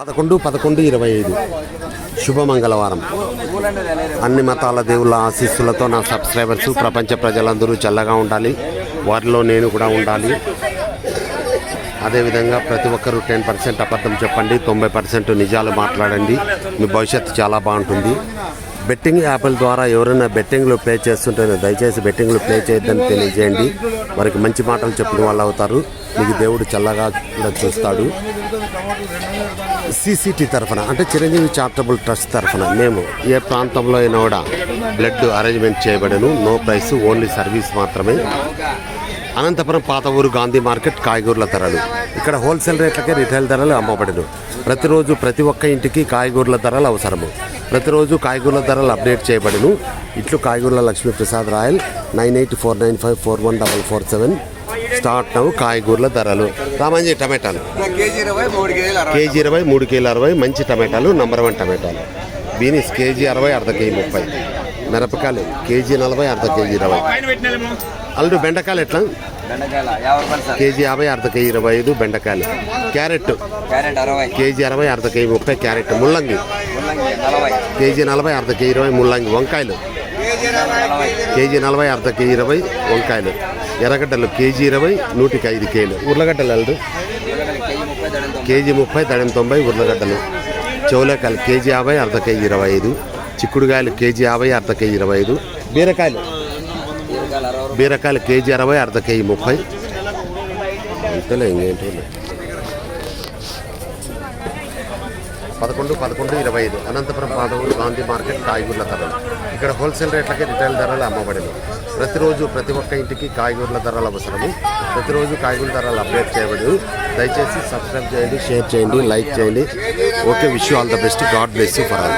పదకొండు పదకొండు ఇరవై ఐదు. శుభ మంగళవారం. అన్ని మతాల దేవుళ్ళ ఆశీస్సులతో నా సబ్స్క్రైబర్స్ ప్రపంచ ప్రజలందరూ చల్లగా ఉండాలి. వారిలో నేను కూడా ఉండాలి. అదేవిధంగా ప్రతి ఒక్కరూ టెన్ పర్సెంట్ అబద్ధం చెప్పండి తొంభై పర్సెంట్ నిజాలు మాట్లాడండి. మీ భవిష్యత్తు చాలా బాగుంటుంది. బెట్టింగ్ యాప్ల ద్వారా ఎవరైనా బెట్టింగ్లు ప్లే చేస్తుంటే దయచేసి బెట్టింగ్లు ప్లే చేయొద్దని తెలియజేయండి. వారికి మంచి మాటలు చెప్పిన వాళ్ళు అవుతారు. మీకు దేవుడు చల్లగా కూడా చూస్తాడు. సిసిటి తరఫున అంటే చిరంజీవి చారిటబుల్ ట్రస్ట్ తరఫున మేము ఏ ప్రాంతంలో అయినా కూడా బ్లడ్ అరేంజ్మెంట్ చేయబడను. నో ప్రైస్ ఓన్లీ సర్వీస్ మాత్రమే. అనంతపురం పాత ఊరు గాంధీ మార్కెట్ కాయగూరల ధరలు. ఇక్కడ హోల్సేల్ రేట్లకే రిటైల్ ధరలు అమ్మబడను. ప్రతిరోజు ప్రతి ఒక్క ఇంటికి కాయగూరల ధరలు అవసరము. ప్రతిరోజు కాయగూరల ధరలు అప్డేట్ చేయబడను. ఇట్లు కాయగూరల Lakshmiprasad Rayal nine eight four nine five four one double four seven. Start నవ్వు కాయగూరల ధరలు. రామాంజీ టమాటాలు. కేజీ ఇరవై మూడు కేజీలు అరవై మంచి టమాటాలు నంబర్ వన్ టమాటాలు. బీనిస్ కేజీ అరవై అర్ధ కేజీ ముప్పై. మిరపకాయలు కేజీ నలభై అర్ధ కేజీ ఇరవై. అల్లు బెండకాయలు ఎట్లా? కేజీ యాభై అర్ధ కేజీ ఇరవై ఐదు బెండకాయలు. క్యారెట్. కేజీ అరవై అర్ధ కేజీ ముప్పై క్యారెట్ ముల్లంగి. కేజీ నలభై అర్ధ కేజీ ఇరవై ముల్లంగి వంకాయలు. కేజీ నలభై అర్ధ కేజీ ఇరవై వంకాయలు. ఎర్రగడ్డలు కేజీ ఇరవై నూటికి ఐదు కేజీలు ఉర్లగడ్డలు అల్లు కేజీ ముప్పై దడం తొంభై ఉర్లగడ్డలు. చౌలకాయలు కేజీ యాభై అర్ధ కేజీ ఇరవై ఐదు. చిక్కుడుకాయలు కేజీ యాభై అర్ధ కేజీ ఇరవై ఐదు. బీరకాయలు. బీరకాయలు బీరకాయలు కేజీ అరవై అర్ధ కేజీ ముప్పై. అంతేలే ఇంకేంటి? పదకొండు పదకొండు ఇరవై ఐదు అనంతపురం పాదవులు గాంధీ మార్కెట్ కాయగూరల ధరలు. ఇక్కడ హోల్సేల్ రేట్లకి రిటైల్ ధరలు అమ్మబడింది ప్రతిరోజు ప్రతి ఒక్క ఇంటికి కాయగూరల ధరలు అవసరము. ప్రతిరోజు కాయగూరల ధరలు అప్డేట్ చేయబడి దయచేసి సబ్స్క్రైబ్ చేయండి షేర్ చేయండి లైక్ చేయండి. Okay wish all the best. God bless you for all.